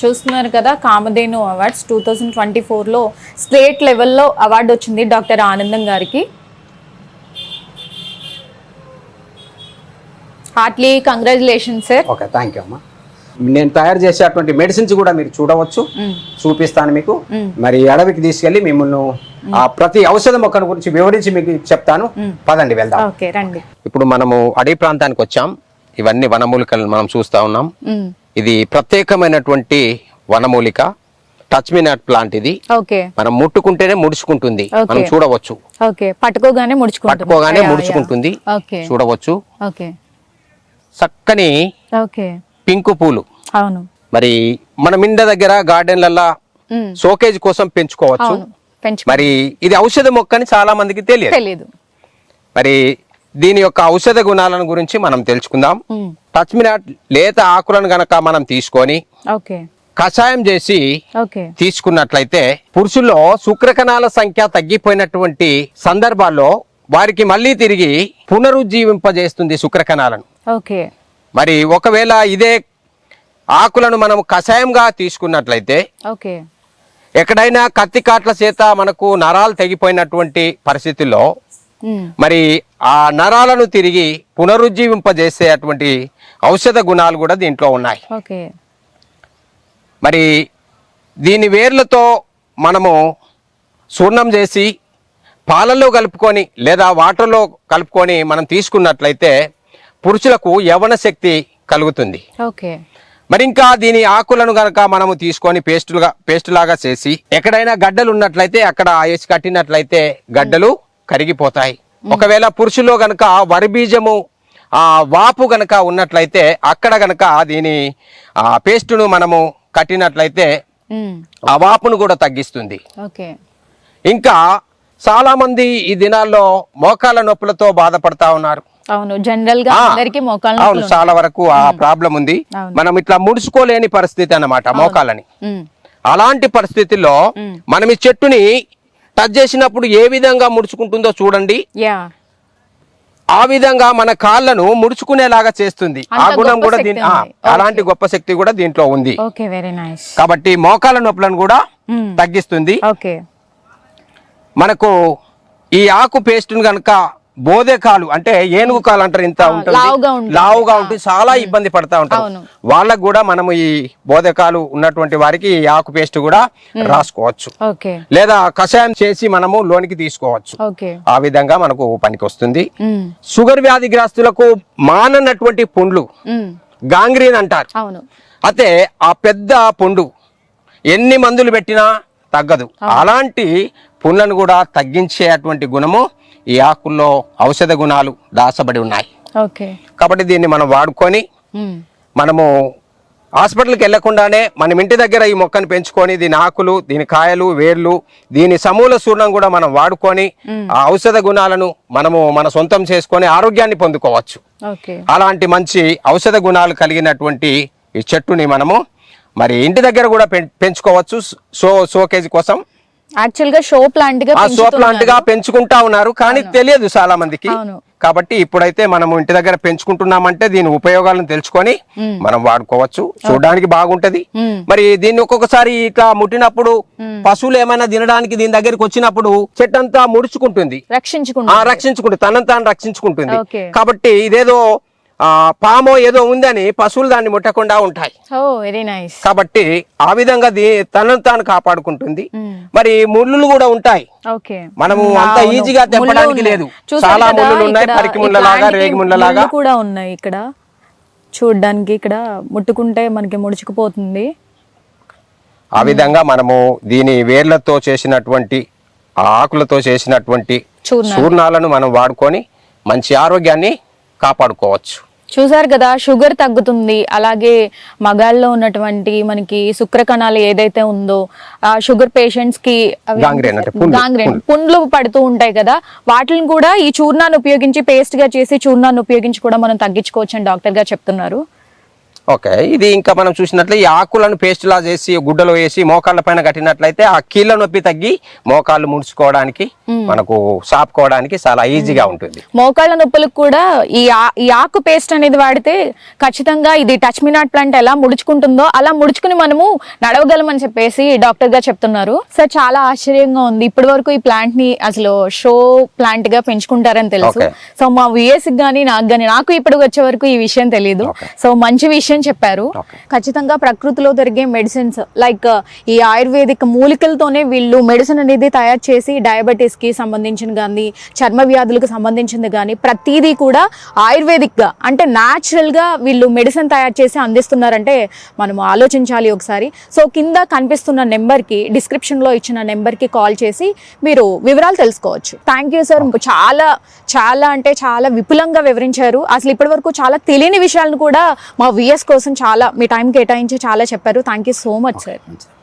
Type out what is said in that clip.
చూస్తున్నారు కదా Kamadhenu awards two thousand twenty ఫోర్లో స్టేట్ లెవెల్లో అవార్డు వచ్చింది డాక్టర్ ఆనందం గారికి. Heartly congratulation sir. Okay thank you అమ్మా. నేను తయారు చేసేటువంటి మెడిసిన్స్ కూడా మీరు చూడవచ్చు. చూపిస్తాను మీకు. మరి అడవికి తీసుకెళ్ళి మిమ్మల్ని ఆ ప్రతి ఔషధ మొక్కల గురించి వివరించి మీకు చెప్తాను. పదండి వెళ్దాం. ఓకే రండి. ఇప్పుడు మనము అడవి ప్రాంతానికి వచ్చాం. ఇవన్నీ వనమూలికలు మనం చూస్తా ఉన్నాం. ఇది ప్రత్యేకమైనటువంటి వనమూలిక టచ్ మీ నాట్ ప్లాంట్ ఇది ఓకే. మనం ముట్టుకుంటేనే ముడుచుకుంటుంది. మనం చూడవచ్చు. పట్టుకోగానే ముడుచుకుంటుంది. పట్టుకోగానే. ముడుచుకుంటుంది. చూడవచ్చు. చక్కని పింకు పూలు. అవును. మరి మన మిండ దగ్గర గార్డెన్లల్లా మ్మ్. షోకేజ్ కోసం పెంచుకోవచ్చు. మరి ఇది ఔషధ మొక్క అని చాలా మందికి తెలియదు. మరి దీని యొక్క ఔషధ గుణాలను గురించి మనం తెలుసుకుందాం. మ్మ్. టచ్ మినాట్ లేత ఆకులను గనక మనం తీసుకొని కషాయం చేసి తీసుకున్నట్లయితే పురుషుల్లో శుక్రకణాల సంఖ్య తగ్గిపోయినటువంటి సందర్భాల్లో వారికి మళ్ళీ తిరిగి పునరుజ్జీవింపజేస్తుంది శుక్రకణాలను. ఓకే. మరి ఒకవేళ ఇదే ఆకులను మనం కషాయంగా తీసుకున్నట్లయితే ఓకే. ఎక్కడైనా కత్తి కాట్ల చేత మనకు నరాలు తెగిపోయినటువంటి పరిస్థితుల్లో. మరి ఆ నరాలను తిరిగి పునరుజ్జీవింపజేసేటువంటి ఔషధ గుణాలు కూడా దీంట్లో ఉన్నాయి. మరి దీని వేర్లతో మనము చూర్ణం చేసి పాలల్లో కలుపుకొని లేదా వాటర్లో కలుపుకొని మనం తీసుకున్నట్లయితే పురుషులకు యవన శక్తి కలుగుతుంది. ఓకే. మరి ఇంకా దీని ఆకులను గనక మనము తీసుకొని పేస్టులుగా పేస్ట్ లాగా చేసి ఎక్కడైనా గడ్డలు ఉన్నట్లయితే అక్కడ వేసి కట్టినట్లయితే గడ్డలు కరిగిపోతాయి. ఒకవేళ పురుషుల్లో గనక వరి బీజము ఆ వాపు గనక ఉన్నట్లయితే అక్కడ గనక దీని ఆ పేస్టును మనము కట్టినట్లయితే. ఆ వాపును కూడా తగ్గిస్తుంది. ఇంకా చాలా మంది ఈ దినాల్లో మోకాల నొప్పులతో బాధపడతా ఉన్నారు. అవును జనరల్గా అందరికి అవును చాలా వరకు ఆ ప్రాబ్లం ఉంది. మనం ఇట్లా ముడుచుకోలేని పరిస్థితి అన్నమాట మోకాలని. అలాంటి పరిస్థితుల్లో. మనం ఈ చెట్టుని టచ్ చేసినప్పుడు ఏ విధంగా ముడుచుకుంటుందో చూడండి. ఆ విధంగా మన కాళ్ళను ముడుచుకునేలాగా చేస్తుంది. ఆ గుణం కూడా దీని. అలాంటి గొప్ప శక్తి కూడా దీంట్లో ఉంది. Okay very nice. కాబట్టి మోకాల నొప్పులను కూడా. తగ్గిస్తుంది. మనకు ఈ ఆకు పేస్ట్ను కనుక బోధెకాలు అంటే ఏనుగు కాలు అంటారు ఇంత ఉంటుంది. లావుగా ఉంటుంది. చాలా ఇబ్బంది పడతా ఉంటారు. వాళ్ళకు కూడా మనము ఈ బోధకాలు ఉన్నటువంటి వారికి ఈ ఆకు పేస్ట్ కూడా రాసుకోవచ్చు. లేదా కషాయం చేసి మనము లోనికి తీసుకోవచ్చు. ఆ విధంగా మనకు పనికి వస్తుంది. షుగర్ వ్యాధిగ్రస్తులకు మాననటువంటి పుండ్లు మ్మ్. గాంగ్రీన్ అంటారు. అయితే ఆ పెద్ద పుండు ఎన్ని మందులు పెట్టినా తగ్గదు. అలాంటి పుండ్లను కూడా తగ్గించేటువంటి గుణము ఈ ఆకుల్లో ఔషధ గుణాలు దాచబడి ఉన్నాయి. కాబట్టి దీన్ని మనం వాడుకొని. మనము హాస్పిటల్కి వెళ్ళకుండానే మనం ఇంటి దగ్గర ఈ మొక్కను పెంచుకొని దీని ఆకులు దీని కాయలు వేర్లు దీని సమూల చూర్ణం కూడా మనం వాడుకొని ఆ ఔషధ గుణాలను మనము మన సొంతం చేసుకొని ఆరోగ్యాన్ని పొందుకోవచ్చు. అలాంటి మంచి ఔషధ గుణాలు కలిగినటువంటి ఈ చెట్టుని మనము మరి ఇంటి దగ్గర కూడా పెంచుకోవచ్చు. సో షోకేజ్ కోసం యాక్చువల్గా షో ప్లాంట్గా సో ప్లాంట్గా పెంచుకుంటా ఉన్నారు కానీ తెలియదు చాలా మందికి. కాబట్టి ఇప్పుడైతే మనము ఇంటి దగ్గర పెంచుకుంటున్నామంటే దీని ఉపయోగాలను తెలుసుకొని మనం వాడుకోవచ్చు. చూడడానికి బాగుంటది. మరి దీన్ని ఒక్కొక్కసారి ఇట్లా ముట్టినప్పుడు పశువులు ఏమైనా తినడానికి దీని దగ్గరికి వచ్చినప్పుడు చెట్టంతా ముడుచుకుంటుంది. రక్షించుకుంటుంది. తనని తాను రక్షించుకుంటుంది. కాబట్టి ఇదేదో పామో ఏదో ఉందని పశువులు దాన్ని ముట్టకుండా ఉంటాయి. కాబట్టి ఆ విధంగా తనను తాను కాపాడుకుంటుంది. మరి ముళ్ళులు కూడా ఉంటాయి. ఓకే. మనము అంత ఈజీగా తెంపడానికి లేదు. చాలా ముళ్ళులు ఉన్నాయి పరికి ముళ్ళ లాగా రేగి ముళ్ళ లాగా కూడా ఉన్నాయి ఇక్కడ. చూడడానికి ఇక్కడ ముట్టుకుంటే మనకి ముడుచుకుపోతుంది. ఆ విధంగా మనము దీని వేర్లతో చేసినటువంటి ఆ ఆకులతో చేసినటువంటి చూర్ణాలు. చూర్ణాలను మనం వాడుకొని మంచి ఆరోగ్యాన్ని కాపాడుకోవచ్చు. చూసారు కదా షుగర్ తగ్గుతుంది. అలాగే మగాల్లో ఉన్నటువంటి మనకి శుక్ర కణాలు ఏదైతే ఉందో ఆ షుగర్ పేషెంట్స్కి Gangrene, పుండ్లు పడుతూ ఉంటాయి కదా. వాటిని కూడా ఈ చూర్ణాన్ని ఉపయోగించి పేస్ట్గా చేసి చూర్ణాన్ని ఉపయోగించి కూడా మనం తగ్గించుకోవచ్చు అని డాక్టర్ గారు చెప్తున్నారు. ఓకే ఇది ఇంకా మనం చూసినట్లే ఈ ఆకులను పేస్ట్ లా చేసి గుడ్డలో వేసి మోకాళ్ళ పైన కట్టినట్లయితే ఆ కీళ్ళ నొప్పి తగ్గి మోకాళ్ళు ముడుచుకోవడానికి మనకు సాపుకోవడానికి చాలా ఈజీగా ఉంటుంది. మోకాళ్ళ నొప్పులకు కూడా ఈ ఈ ఆకు పేస్ట్ అనేది వాడితే ఖచ్చితంగా ఇది టచ్ మినాట్ ప్లాంట్ ఎలా ముడుచుకుంటుందో అలా ముడుచుకుని మనము నడవగలమని చెప్పేసి డాక్టర్ గారు చెప్తున్నారు. సార్ చాలా ఆశ్చర్యంగా ఉంది. ఇప్పటి వరకు ఈ ప్లాంట్ని అసలు షో ప్లాంట్గా పెంచుకుంటారని తెలుసు. సో మా విఎస్ గానీ నాకు గానీ నాకు ఇప్పుడు వచ్చే వరకు ఈ విషయం తెలియదు. సో మంచి విషయం చెప్పారు. Okay. ఖచ్చితంగా ప్రకృతిలో దొరికే మెడిసిన్స్ లైక్ ఈ ఆయుర్వేదిక్ మూలికలతోనే వీళ్ళు మెడిసిన్ అనేది తయారు చేసి డయాబెటీస్కి సంబంధించిన కానీ చర్మ వ్యాధులకు సంబంధించింది కానీ ప్రతిదీ కూడా ఆయుర్వేదిక్గా అంటే న్యాచురల్గా వీళ్ళు మెడిసిన్ తయారు చేసి అందిస్తున్నారంటే మనం ఆలోచించాలి ఒకసారి. సో కింద కనిపిస్తున్న నెంబర్కి డిస్క్రిప్షన్లో ఇచ్చిన నెంబర్కి కాల్ చేసి మీరు వివరాలు తెలుసుకోవచ్చు. థ్యాంక్ యూ సార్ చాలా చాలా అంటే చాలా విపులంగా వివరించారు. అసలు ఇప్పటి వరకు చాలా తెలియని విషయాలను కూడా మా విఎస్ కోసం చాలా మీ టైం కేటాయించి చాలా చెప్పారు. Thank you so much sir